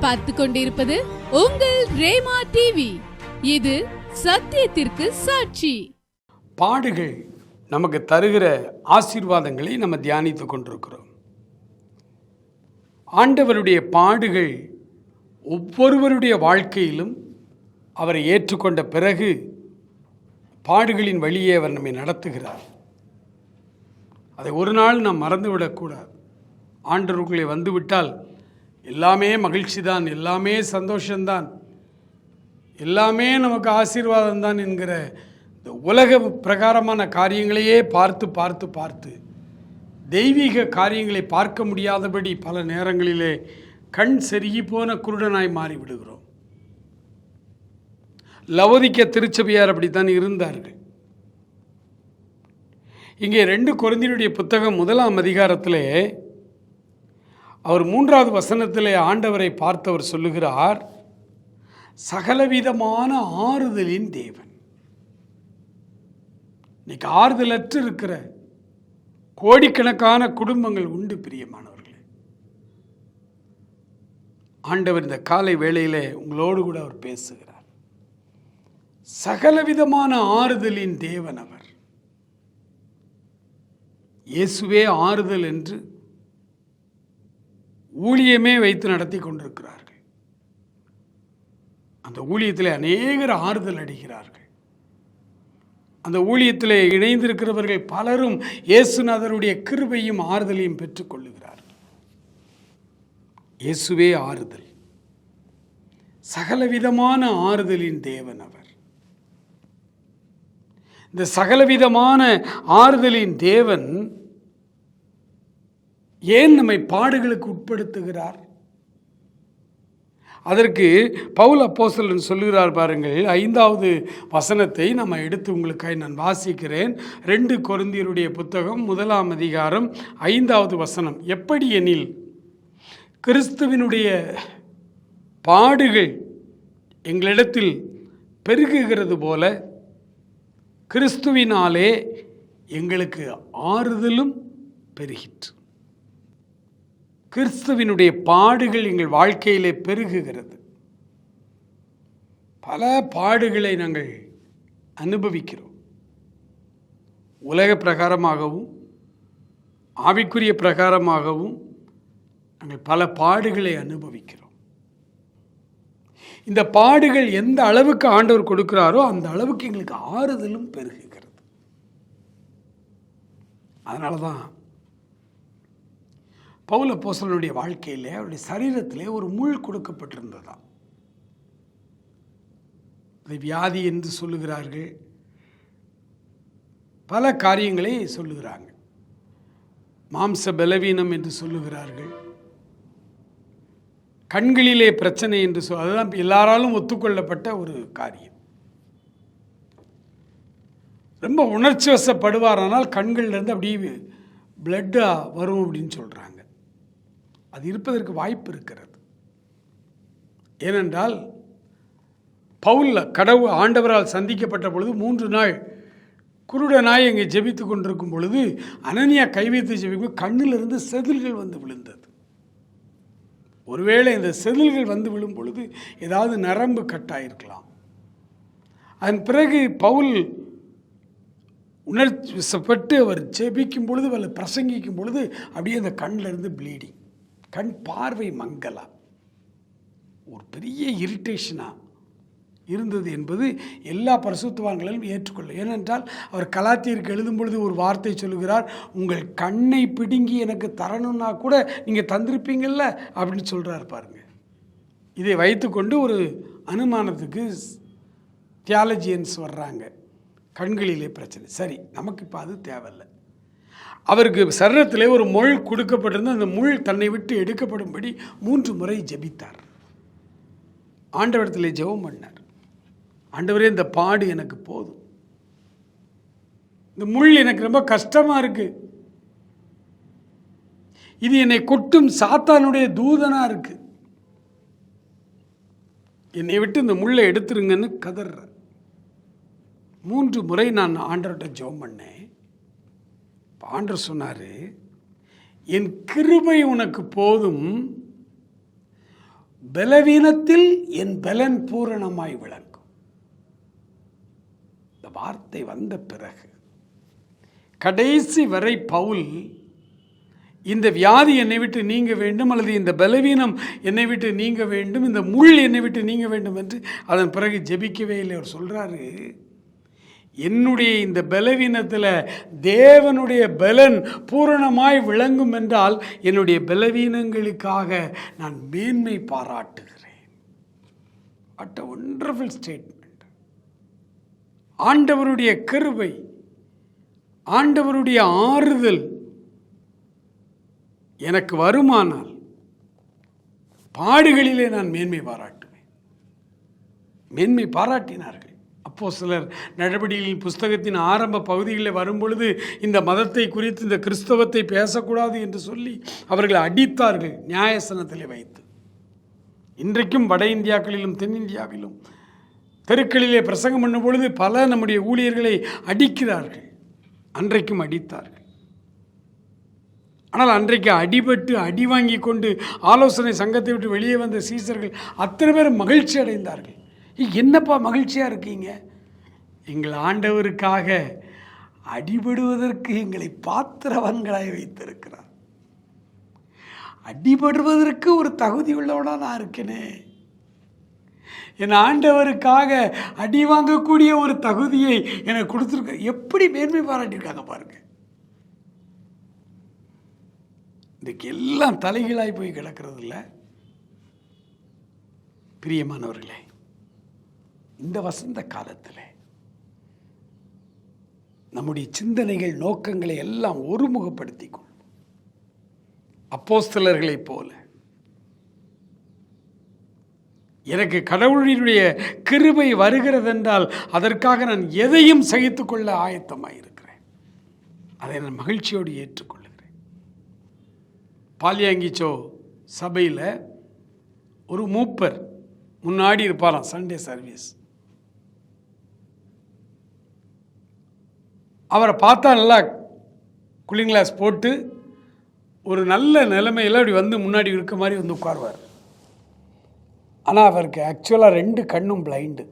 பார்த்து கொண்டிருப்பது உங்கள் ரேமா டிவி இது சத்தியத்திற்கு சாட்சி. பாடுகள் நமக்கு தருகிற ஆசீர்வாதங்களை நம்ம தியானித்து கொண்டிருக்கிறோம். ஆண்டவருடைய பாடுகள் ஒவ்வொருவருடைய வாழ்க்கையிலும் அவரை ஏற்றுக்கொண்ட பிறகு பாடுகளின் வழியே அவர் நம்மை நடத்துகிறார். அதை ஒரு நாள் நாம் மறந்துவிடக்கூடாது. ஆண்டவருக்குள்ளே வந்துவிட்டால் எல்லாமே மகிழ்ச்சி தான் எல்லாமே சந்தோஷந்தான் எல்லாமே நமக்கு ஆசீர்வாதம் தான் என்கிற இந்த உலக பிரகாரமான காரியங்களையே பார்த்து பார்த்து பார்த்து தெய்வீக காரியங்களை பார்க்க முடியாதபடி பல நேரங்களிலே கண் செருகி போன குருடனாய் மாறி விடுகிறோம் லவோதிக்க திருச்சபையார் அப்படித்தான் இருந்தார்கள். இங்கே ரெண்டு குழந்தையுடைய புத்தகம் முதலாம் அதிகாரத்திலே அவர் மூன்றாவது வசனத்திலே ஆண்டவரை பார்த்தவர் சொல்லுகிறார் சகலவிதமான ஆறுதலின் தேவன். இன்னைக்கு ஆறுதலற்று இருக்கிற கோடிக்கணக்கான குடும்பங்கள் உண்டு பிரியமானவர்களே. ஆண்டவர் இந்த காலை வேளையில் உங்களோடு கூட அவர் பேசுகிறார். சகலவிதமான ஆறுதலின் தேவன் அவர். இயேசுவே ஆறுதல் என்று ஊழியமே வைத்து நடத்தி கொண்டிருக்கிறார்கள். அந்த ஊழியத்தில் அநேகர் ஆறுதல் அடைகிறார்கள். அந்த ஊழியத்தில் இணைந்திருக்கிறவர்கள் பலரும் இயேசுநாதருடைய கிருபையும் ஆறுதலையும் பெற்றுக்கொள்ளுகிறார்கள் இயேசுவே ஆறுதல். சகலவிதமான ஆறுதலின் தேவன் அவர். இந்த சகலவிதமான ஆறுதலின் தேவன் ஏன் நம்மை பாடுகளுக்கு உட்படுத்துகிறார்? அதற்கு பவுல் அப்போசலன் சொல்லுகிறார் பாருங்கள் ஐந்தாவது வசனத்தை நம்ம எடுத்து உங்களுக்காக நான் வாசிக்கிறேன். ரெண்டு கொருந்தியருடைய புத்தகம் முதலாம் அதிகாரம் ஐந்தாவது வசனம். எப்படி எனில் கிறிஸ்துவினுடைய பாடுகள் எங்களிடத்தில் பெருகுகிறது போல கிறிஸ்துவினாலே எங்களுக்கு ஆறுதலும் பெருகிற்று. கிறிஸ்துவினுடைய பாடுகள் எங்கள் வாழ்க்கையிலே பெருகுகிறது. பல பாடுகளை நாங்கள் அனுபவிக்கிறோம். உலக பிரகாரமாகவும் ஆவிக்குரிய பிரகாரமாகவும் நாங்கள் பல பாடுகளை அனுபவிக்கிறோம். இந்த பாடுகள் எந்த அளவுக்கு ஆண்டவர் கொடுக்கிறாரோ அந்த அளவுக்கு எங்களுக்கு ஆறுதலும் பெருகுகிறது. அதனால தான் பவுல போசலனுடைய வாழ்க்கையிலே அவருடைய சரீரத்திலே ஒரு முள் கொடுக்கப்பட்டிருந்ததாம் அதை வியாதி என்று சொல்லுகிறார்கள். பல காரியங்களை சொல்லுகிறாங்க மாம்ச பலவீனம் என்று சொல்லுகிறார்கள். கண்களிலே பிரச்சனை என்று சொல் அதுதான் எல்லாராலும் ஒத்துக்கொள்ளப்பட்ட ஒரு காரியம். ரொம்ப உணர்ச்சி வசப்படுவாரானால் கண்கள்லேருந்து அப்படியே பிளட்டாக வரும் அப்படின்னு சொல்கிறாங்க அது இருப்பதற்கு வாய்ப்பு இருக்கிறது. ஏனென்றால் பவுலில் கடவுள் ஆண்டவரால் சந்திக்கப்பட்ட பொழுது மூன்று நாள் குருடனாய் இங்கே ஜெபித்து கொண்டிருக்கும் பொழுது அனனியா கை வைத்து ஜெபிக்கும் கண்ணிலிருந்து செதில்கள் வந்து விழுந்தது. ஒருவேளை இந்த செதில்கள் வந்து விழும் பொழுது ஏதாவது நரம்பு கட்டாயிருக்கலாம். அதன் பிறகு பவுல் உணர்ச்சிப்பட்டு அவர் ஜெபிக்கும் பொழுது அவர் பிரசங்கிக்கும் பொழுது அப்படியே அந்த கண்ணிலிருந்து ப்ளீடிங் கண் பார்வை மங்கலா ஒரு பெரிய இரிட்டேஷனாக இருந்தது என்பது எல்லா பரிசுத்தவான்களிலும் ஏற்றுக்கொள்ள ஏனென்றால் அவர் கலாத்தியருக்கு எழுதும் பொழுது ஒரு வார்த்தை சொல்லுகிறார் உங்கள் கண்ணை பிடுங்கி எனக்கு தரணும்னா கூட நீங்கள் தந்திருப்பீங்கள்ல அப்படின்னு சொல்கிறார் பாருங்க. இதை வைத்துக்கொண்டு ஒரு அனுமானத்துக்கு தியாலஜியன்ஸ் வர்றாங்க. கண்களிலே பிரச்சனை. சரி நமக்கு இப்போ அது தேவையில்லை. அவருக்கு சரீரத்திலே ஒரு முள் கொடுக்கப்பட்டிருந்த அந்த முள் தன்னை விட்டு எடுக்கப்படும்படி மூன்று முறை ஜெபித்தார். ஆண்டவரத்திலே ஜெபம் பண்ணார். ஆண்டவரே இந்த பாடு எனக்கு போதும். இந்த முள் எனக்கு ரொம்ப கஷ்டமாக இருக்கு. இது என்னை கொட்டும் சாத்தானுடைய தூதனாக இருக்கு. என்னை விட்டு இந்த முள்ளை எடுத்துருங்கன்னு கதறார் மூன்று முறை நான் ஆண்டவர்கிட்ட ஜெபம் பண்ணேன். இப்ப சொன்னார் என் கிருபை உனக்கு போதும் பலவீனத்தில் என் பலன் பூரணமாய் விளங்கும். இந்த வார்த்தை வந்த பிறகு கடைசி வரை பவுல் இந்த வியாதி என்னை விட்டு நீங்க வேண்டும் அல்லது இந்த பலவீனம் என்னை விட்டு நீங்க வேண்டும் இந்த முள் என்னை விட்டு நீங்க வேண்டும் என்று அதன் பிறகு ஜெபிக்கவே இல்லை. அவர் சொல்றாரு என்னுடைய இந்த பலவீனத்தில் தேவனுடைய பலன் பூரணமாய் விளங்கும் என்றால் என்னுடைய பலவீனங்களுக்காக நான் மேன்மை பாராட்டுகிறேன். அட் அ ஒண்டர்ஃபுல் ஸ்டேட்மெண்ட் ஆண்டவருடைய கருவை ஆண்டவருடைய ஆறுதல் எனக்கு வருமானால் பாடுகளிலே நான் மேன்மை பாராட்டுவேன். மேன்மை பாராட்டினார்கள். அப்போ சிலர் நடவடிக்கையின் புஸ்தகத்தின் ஆரம்ப பகுதிகளில் வரும்பொழுது இந்த மதத்தை குறித்து இந்த கிறிஸ்தவத்தை பேசக்கூடாது என்று சொல்லி அவர்களை அடித்தார்கள் நியாயசனத்திலே வைத்து. இன்றைக்கும் வட இந்தியாக்களிலும் தென்னிந்தியாவிலும் தெருக்களிலே பிரசங்கம் பண்ணும் பொழுது பல நம்முடைய ஊழியர்களை அடிக்கிறார்கள் அன்றைக்கும் அடித்தார்கள். ஆனால் அன்றைக்கு அடிபட்டு அடி வாங்கி கொண்டு ஆலோசனை சங்கத்தை விட்டு வெளியே வந்த சீசர்கள் அத்தனை பேர் மகிழ்ச்சி அடைந்தார்கள் என்னப்பா மகிழ்ச்சியாக இருக்கீங்க? எங்கள் ஆண்டவருக்காக அடிபடுவதற்கு எங்களை பாத்திரவன்களாய் வைத்திருக்கிறார். அடிபடுவதற்கு ஒரு தகுதி உள்ளவனா நான் இருக்கேனே. என் ஆண்டவருக்காக அடி வாங்கக்கூடிய ஒரு தகுதியை எனக்கு கொடுத்துருக்க எப்படி மேன்மை பாராட்டியிருக்காங்க பாருங்க. இதுக்கு எல்லாம் தலைகீழாய் போய் கிடக்கிறது இல்லை பிரியமானவர்களே இந்த வசந்த காலத்தில் நம்முடைய சிந்தனைகள் நோக்கங்களை எல்லாம் ஒருமுகப்படுத்திக் கொள்ளும் அப்போஸ்தலர்களைப் போல. எனக்கு கடவுளினுடைய கிருபை வருகிறதென்றால் அதற்காக நான் எதையும் சகித்துக்கொள்ள ஆயத்தமாக இருக்கிறேன். அதை நான் மகிழ்ச்சியோடு ஏற்றுக்கொள்ளுகிறேன் பாலியாங்கிச்சோ சபையில் ஒரு மூப்பர் முன்னாடி இருப்பாராம் சண்டே சர்வீஸ் அவரை பார்த்தா நல்லா கூலிங் கிளாஸ் போட்டு ஒரு நல்ல நிலைமையில் அப்படி வந்து முன்னாடி இருக்க மாதிரி வந்து உட்காருவார். ஆனால் அவருக்கு ஆக்சுவலாக ரெண்டு கண்ணும் பிளைண்டு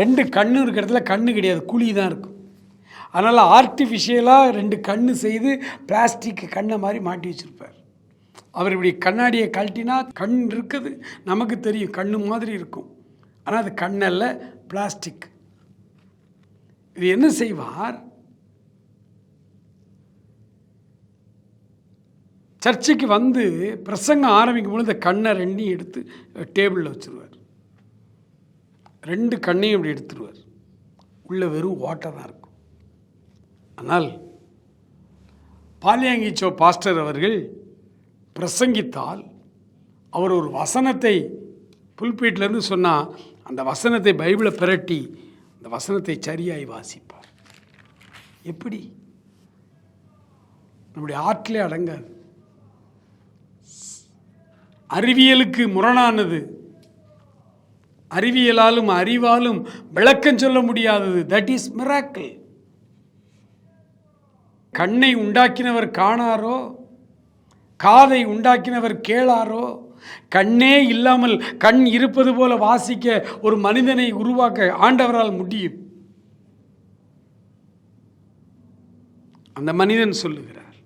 ரெண்டு கண்ணு இருக்கிற இடத்துல கண்ணு கிடையாது குழி தான் இருக்கும். அதனால் ஆர்டிஃபிஷியலாக ரெண்டு கண் செய்து பிளாஸ்டிக் கண்ணை மாதிரி மாட்டி வச்சுருப்பார். அவர் இப்படி கண்ணாடியை கழட்டினா கண் இருக்குது நமக்கு தெரியும் கண்ணு மாதிரி இருக்கும். ஆனால் அது கண்ணல்ல பிளாஸ்டிக் இது என்ன செய்வார்? சர்ச்சுக்கு வந்து பிரசங்கம் ஆரம்பிக்கும் பொழுது இந்த கண்ணை ரெண்டையும் எடுத்து டேபிளில் வச்சுருவார். ரெண்டு கண்ணையும் இப்படி எடுத்துருவார். உள்ளே வெறும் வாட்டர் தான் இருக்கும். ஆனால் பாலியாங்கிச்சோ பாஸ்டர் அவர்கள் பிரசங்கித்தால் அவர் ஒரு வசனத்தை புல்பீட்லேருந்து சொன்னால் அந்த வசனத்தை பைபிளை பிரட்டி இந்த வசனத்தை சரியாய் வாசிப்பார் எப்படி? நம்முடைய ஆற்றிலே அடங்காது. அறிவியலுக்கு முரணானது. அறிவியலாலும் அறிவாலும் விளக்கம் சொல்ல முடியாதது. தட் இஸ் மிராக்கிள் கண்ணை உண்டாக்கினவர் காணாரோ? காதை உண்டாக்கினவர் கேளாரோ? கண்ணே இல்லாமல் கண் இருப்பது போல வாசிக்க ஒரு மனிதனை உருவாக்க ஆண்டவரால் முடியும். அந்த மனிதன் சொல்லுகிறார்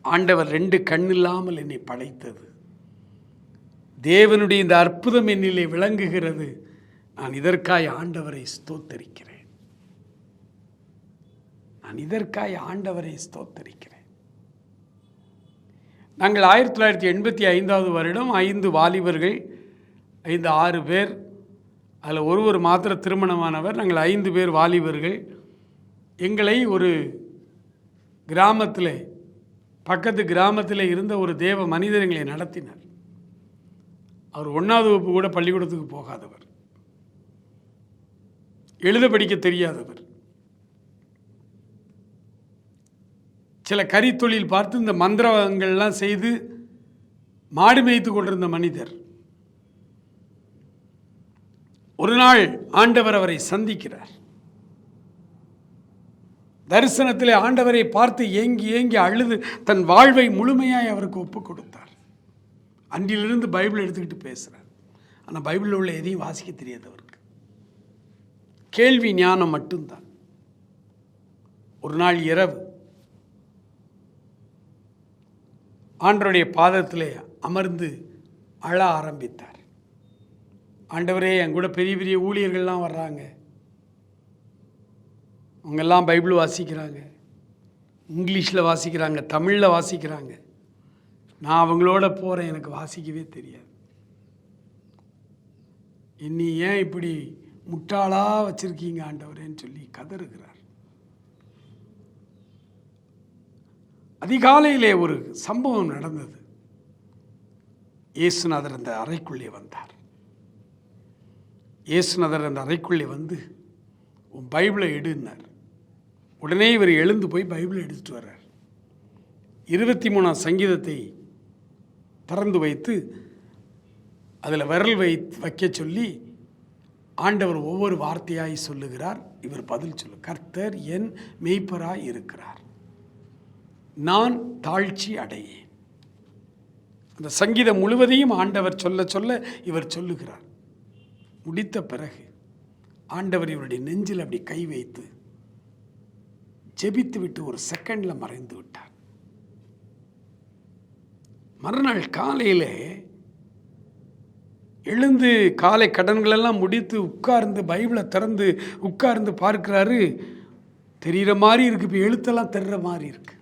ஆண்டவர் ரெண்டு கண் இல்லாமல் என்னை படைத்தது. தேவனுடைய இந்த அற்புதம் என்னிலே விளங்குகிறது. நான் இதற்காய் ஆண்டவரை ஸ்தோத்தரிக்கிறேன். நான் இதற்காய் ஆண்டவரை ஸ்தோத்தரிக்கிறேன். நாங்கள் ஆயிரத்தி தொள்ளாயிரத்தி எண்பத்தி ஐந்தாவது வருடம் ஐந்து வாலிபர்கள் ஐந்து ஆறு பேர் அதில் ஒருவர் மாத்திர திருமணமானவர் நாங்கள் ஐந்து பேர் வாலிபர்கள். எங்களை ஒரு கிராமத்தில் பக்கத்து கிராமத்தில் இருந்த ஒரு தேவ மனிதர் எங்களை நடத்தினார். அவர் ஒன்றாவது வகுப்பு கூட பள்ளிக்கூடத்துக்கு போகாதவர். எழுத படிக்க தெரியாதவர். சில கரித்தொழில் பார்த்து இந்த மந்திரங்கள்லாம் செய்து மாடு மேய்த்து கொண்டிருந்த மனிதர். ஒரு நாள் ஆண்டவர் அவரை சந்திக்கிறார். தரிசனத்தில் ஆண்டவரை பார்த்து ஏங்கி ஏங்கி அழுது தன் வாழ்வை முழுமையாய் அவருக்கு ஒப்புக் கொடுத்தார். அன்றிலிருந்து பைபிள் எடுத்துக்கிட்டு பேசுகிறார் ஆனால் பைபிளில் உள்ள எதையும் வாசிக்க தெரியாது அவருக்கு. கேள்வி ஞானம் மட்டும்தான். ஒரு நாள் இரவு ஆண்டருடைய பாதத்திலே அமர்ந்து அழ ஆரம்பித்தார். ஆண்டவரே என் கூட பெரிய பெரிய ஊழியர்கள்லாம் வர்றாங்க. அவங்கெல்லாம் பைபிள் வாசிக்கிறாங்க. இங்கிலீஷில் வாசிக்கிறாங்க தமிழில் வாசிக்கிறாங்க. நான் அவங்களோட போகிறேன் எனக்கு வாசிக்கவே தெரியாது. என்னை ஏன் இப்படி முட்டாளாக வச்சுருக்கீங்க ஆண்டவரேன்னு சொல்லி கதறுகிறார். அதிகாலையிலே ஒரு சம்பவம் நடந்தது. இயேசுநாதர் அந்த அறைக்குள்ளே வந்தார். இயேசுநாதர் அந்த அறைக்குள்ளே வந்து உன் பைபிளை எடுன்னார் உடனே இவர் எழுந்து போய் பைபிளை எடுத்துட்டு வர்றார். இருபத்தி மூணாம் சங்கீதத்தை திறந்து வைத்து அதில் விரல் வை வைக்க சொல்லி ஆண்டவர் ஒவ்வொரு வார்த்தையாய் சொல்லுகிறார். இவர் பதில் சொல்லு கர்த்தர் என் மெய்ப்பராய் இருக்கிறார். நான் தாழ்ச்சி அடையேன். அந்த சங்கீதம் முழுவதையும் ஆண்டவர் சொல்ல சொல்ல இவர் சொல்லுகிறார். முடித்த பிறகு ஆண்டவர் இவருடைய நெஞ்சில் அப்படி கை வைத்து ஜெபித்து விட்டு ஒரு செகண்டில் மறைந்து விட்டார். மறுநாள் காலையில் எழுந்து காலை கடன்களெல்லாம் முடித்து உட்கார்ந்து பைபிளை திறந்து உட்கார்ந்து பார்க்கிறாரு. தெரிகிற மாதிரி இருக்குது இப்போ எழுத்தெல்லாம் தெரிகிற மாதிரி இருக்குது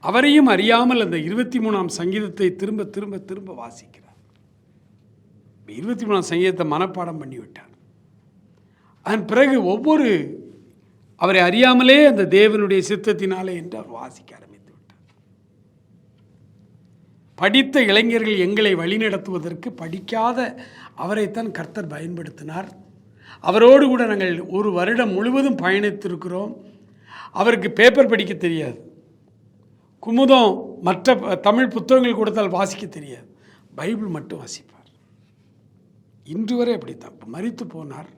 அவரையும் அறியாமல் அந்த இருபத்தி மூணாம் சங்கீதத்தை திரும்ப திரும்ப திரும்ப வாசிக்கிறார். இருபத்தி மூணாம் சங்கீதத்தை மனப்பாடம் பண்ணிவிட்டார். அதன் பிறகு ஒவ்வொரு அவரை அறியாமலே அந்த தேவனுடைய சித்தத்தினாலே என்று அவர் வாசிக்க ஆரம்பித்து விட்டார். படித்த இளைஞர்கள் எங்களை வழிநடத்துவதற்கு படிக்காத அவரைத்தான் கர்த்தர் பயன்படுத்தினார். அவரோடு கூட நாங்கள் ஒரு வருடம் முழுவதும் பயணித்திருக்கிறோம். அவருக்கு பேப்பர் படிக்க தெரியாது. குமுதம் மற்ற தமிழ் புத்தகங்கள் கொடுத்தால் வாசிக்க தெரியாது. பைபிள் மட்டும் வாசிப்பார். இன்று வரை அப்படித்தான். இப்போ போனார்.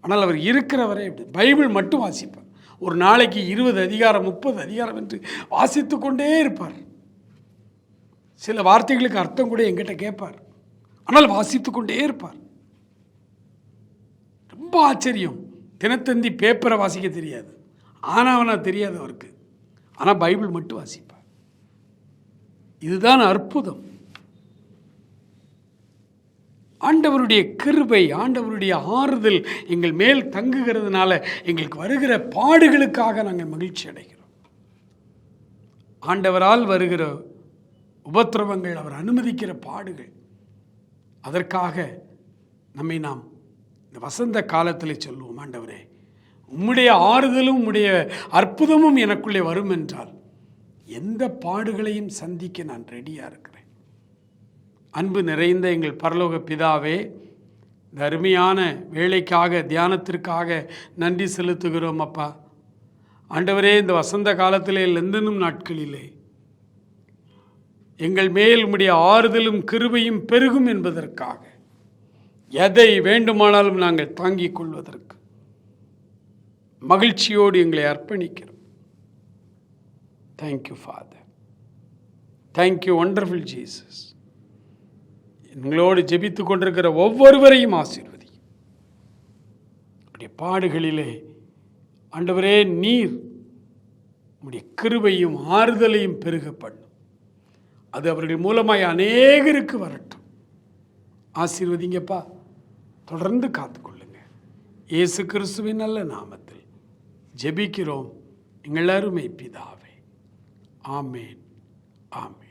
ஆனால் அவர் இருக்கிற வரை அப்படி. பைபிள் மட்டும் வாசிப்பார். ஒரு நாளைக்கு இருபது அதிகாரம் முப்பது அதிகாரம் என்று வாசித்து கொண்டே இருப்பார். சில வார்த்தைகளுக்கு அர்த்தம் கூட எங்கிட்ட கேட்பார். ஆனால் வாசித்து கொண்டே இருப்பார். ரொம்ப ஆச்சரியம். தினத்தந்தி பேப்பரை வாசிக்க தெரியாது. ஆனாவனா தெரியாது அவருக்கு. ஆனால் பைபிள் மட்டும் வாசிப்பார். இதுதான் அற்புதம். ஆண்டவருடைய கிருபை ஆண்டவருடைய ஆறுதல் எங்கள் மேல் தங்குகிறதுனால எங்களுக்கு வருகிற பாடுகளுக்காக நாங்கள் மகிழ்ச்சி அடைகிறோம். ஆண்டவரால் வருகிற உபத்திரவங்கள் அவர் அனுமதிக்கிற பாடுகள் அதற்காக நம்மை நாம் இந்த வசந்த காலத்தில் சொல்லுவோம் ஆண்டவரே உம்முடைய ஆறுதலும் உம்முடைய அற்புதமும் எனக்குள்ளே வரும் என்றால் எந்த பாடுகளையும் சந்திக்க நான் ரெடியாக இருக்கிறேன். அன்பு நிறைந்த எங்கள் பரலோக பிதாவே தருமையான அருமையான வேலைக்காக தியானத்திற்காக நன்றி செலுத்துகிறோம் அப்பா. ஆண்டவரே இந்த வசந்த காலத்திலே லெந்தனும் நாட்களிலே எங்கள் மேல் உம்முடைய ஆறுதலும் கிருபையும் பெருகும் என்பதற்காக எதை வேண்டுமானாலும் நாங்கள் தாங்கிக் கொள்வதற்கு மகிழ்ச்சியோடு எங்களை அர்ப்பணிக்கிறோம். Thank you father thank you wonderful Jesus எங்களோடு ஜெபித்து கொண்டிருக்கிற ஒவ்வொருவரையும் ஆசீர்வதி உடைய பாடுகளிலே ஆண்டவரே நீர் உடைய கிருபையும் ஆறுதலையும் பெருக பண்ணும். அது அவருடைய மூலமாய் அநேகருக்கு வரட்டும். ஆசீர்வதிங்கப்பா. தொடர்ந்து காத்துக்கொள்ளுங்க. இயேசு கிறிஸ்துவின் நல்ல நாமத்தில் ஜெபிக்கிறோம். எங்கள் அருமை பிதாவே. ஆமேன் ஆமேன்